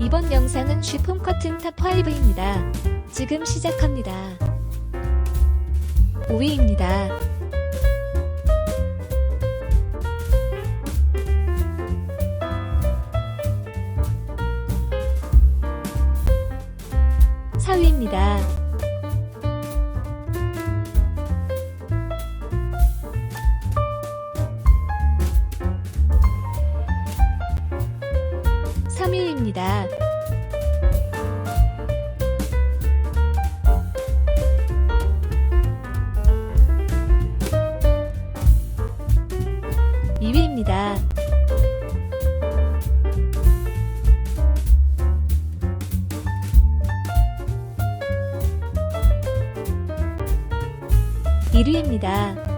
이번 영상은 쉬폼 커튼 탑5입니다. 지금 시작합니다. 5위입니다. 사위입니다 3위입니다. 이위입니다 1위입니다.